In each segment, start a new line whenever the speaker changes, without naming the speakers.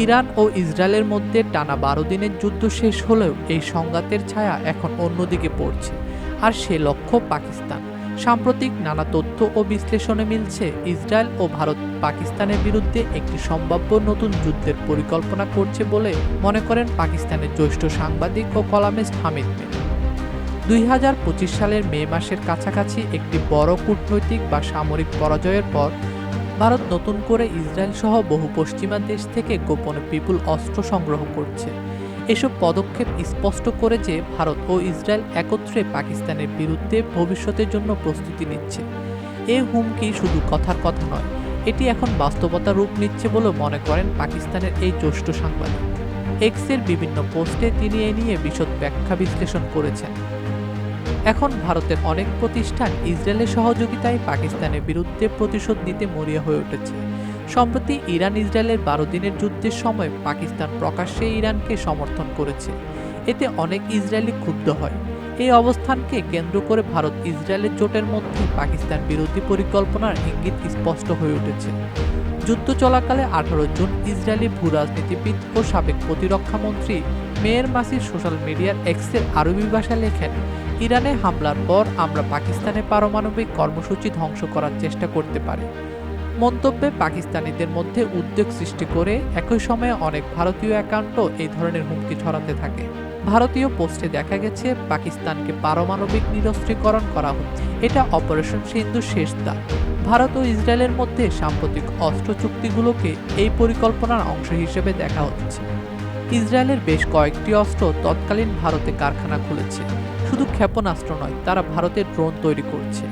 Iran ও ইসরায়েলের মধ্যে টানা বারো দিনের যুদ্ধ শেষ হলেও এই সংঘাতের ছায়া এখন অন্যদিকে পড়ছে। আর সে লক্ষ্য পাকিস্তান। সাম্প্রতিক নানা তথ্য ও বিশ্লেষণে মিলছে, ইসরায়েল ও ভারত পাকিস্তানের বিরুদ্ধে একটি সম্ভাব্য নতুন যুদ্ধের পরিকল্পনা করছে বলে মনে করেন পাকিস্তানের জ্যেষ্ঠ সাংবাদিক ও কলামিস্ট হামিদ মির দুই হাজার পঁচিশ সালের মে মাসের কাছাকাছি একটি বড় কূটনৈতিক বা সামরিক পরাজয়ের পর ভারত নতুন করে ইসরায়েল সহ বহু পশ্চিমা দেশ থেকে গোপনে বিপুল অস্ত্র সংগ্রহ করছে। এসব পদক্ষেপ স্পষ্ট করে যে ভারত ও ইসরায়েল একত্রে পাকিস্তানের বিরুদ্ধে ভবিষ্যতের জন্য প্রস্তুতি নিচ্ছে। এ হুমকি শুধু কথার কথা নয়, এটি এখন বাস্তবতা রূপ নিচ্ছে বলে মনে করেন পাকিস্তানের এই জ্যেষ্ঠ সাংবাদিক। এক্সের বিভিন্ন পোস্টে তিনি এ নিয়ে বিশদ ব্যাখ্যা বিশ্লেষণ করেছেন। এখন ভারতের অনেক প্রতিষ্ঠান ইসরায়েলের সহযোগিতায় পাকিস্তানের বিরুদ্ধে প্রতিশোধ নিতে মরিয়া হয়ে উঠেছে। সম্প্রতি ইরান ইসরায়েলের বারো দিনের যুদ্ধের সময় পাকিস্তান প্রকাশ্যে ইরানকে সমর্থন করেছে। এতে অনেক ইসরায়েলি ক্ষুব্ধ হয়। এই অবস্থানকে কেন্দ্র করে ভারত ইসরায়েলের জোটের মধ্যে পাকিস্তান বিরোধী পরিকল্পনার ইঙ্গিত স্পষ্ট হয়ে উঠেছে। যুদ্ধ চলাকালে আঠারো জুন ইসরায়েলি ভূ রাজনীতিবিদ ও সাবেক প্রতিরক্ষামন্ত্রী মেয়ের মাসির সোশ্যাল মিডিয়ার এক্সের আরবি ভাষা লেখেন ইরানে হামলার পর আমরা পাকিস্তানের পারমাণবিক কর্মসূচি ধ্বংস করার চেষ্টা করতে পারি। মন্তব্যে পাকিস্তানিদের মধ্যে উদ্বেগ সৃষ্টি করে একই সময়ে অনেক ভারতীয় অ্যাকাউন্টও এই ধরনের হুমকি ছড়াতে থাকে। ভারতীয় পোস্টে দেখা গেছে, পাকিস্তানকে পারমাণবিক নিরস্ত্রীকরণ করা হচ্ছে। এটা অপারেশন সিন্ধুর শেষ দা ভারত ও ইসরায়েলের মধ্যে সাম্প্রতিক অস্ত্র চুক্তিগুলোকে এই পরিকল্পনার অংশ হিসেবে দেখা হচ্ছে। ইসরায়েলের বেশ কয়েকটি অস্ত্র তৎকালীন ভারতে কারখানা খুলেছে। শুধু ক্ষেপণাস্ত্র নয়, তারা ভারতের ড্রোন তৈরি করছে।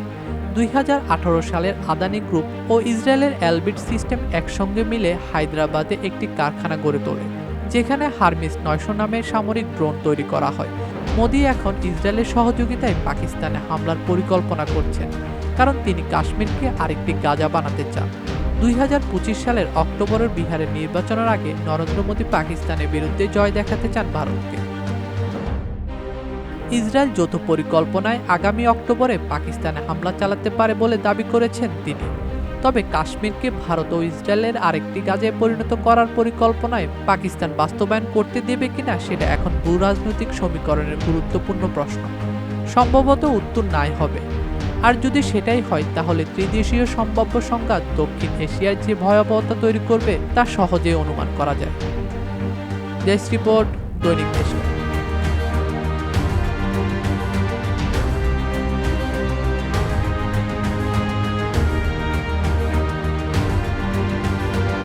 দুই হাজার আঠারো সালের আদানি গ্রুপ ও ইসরায়েলের অ্যালবিট সিস্টেম একসঙ্গে মিলে হায়দ্রাবাদে একটি কারখানা গড়ে তোলে, যেখানে হারমিস নয়শো নামের সামরিক ড্রোন তৈরি করা হয়। মোদি এখন ইসরায়েলের সহযোগিতায় পাকিস্তানে হামলার পরিকল্পনা করছেন, কারণ তিনি কাশ্মীরকে আরেকটি গাজা বানাতে চান। দুই হাজার পঁচিশ সালের অক্টোবরের বিহারের নির্বাচনের আগে নরেন্দ্র মোদী পাকিস্তানের বিরুদ্ধে জয় দেখাতে চান ভারতকে। ইসরায়েল যৌথ পরিকল্পনায় আগামী অক্টোবরে পাকিস্তানে হামলা চালাতে পারে বলে দাবি করেছেন তিনি। তবে কাশ্মীরকে ভারত ও ইসরায়েলের আরেকটি গাজে পরিণত করার পরিকল্পনায় পাকিস্তান বাস্তবায়ন করতে দেবে কিনা সেটা এখন ভূ রাজনৈতিক সমীকরণের গুরুত্বপূর্ণ প্রশ্ন। সম্ভবত উত্তর নাই হবে। আর যদি সেটাই হয়, তাহলে ত্রিদেশীয় সম্ভাব্য সংঘাত দক্ষিণ এশিয়ায় যে ভয়াবহতা তৈরি করবে, তা সহজেই অনুমান করা যায়। দেশ রিপোর্ট, দৈনিক দেশ।